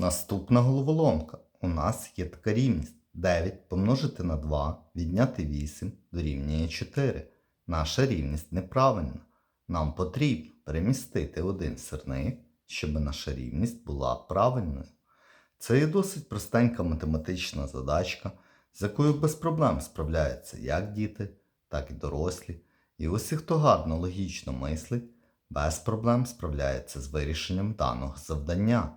Наступна головоломка. У нас є така рівність. 9 помножити на 2, відняти 8 дорівнює 4. Наша рівність неправильна. Нам потрібно перемістити один сирник, щоб наша рівність була правильною. Це є досить простенька математична задачка, з якою без проблем справляються як діти, так і дорослі. І усі, хто гарно логічно мислить, без проблем справляється з вирішенням даного завдання.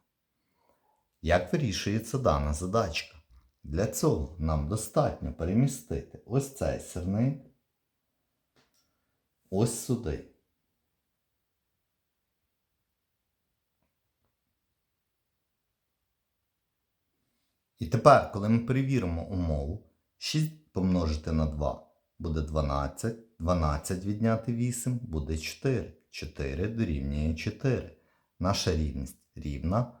Як вирішується дана задачка? Для цього нам достатньо перемістити ось цей сирник ось сюди. І тепер, коли ми перевіримо умову, 6 помножити на 2 буде 12, 12 відняти 8 буде 4. 4 дорівнює 4. Наша рівність рівна.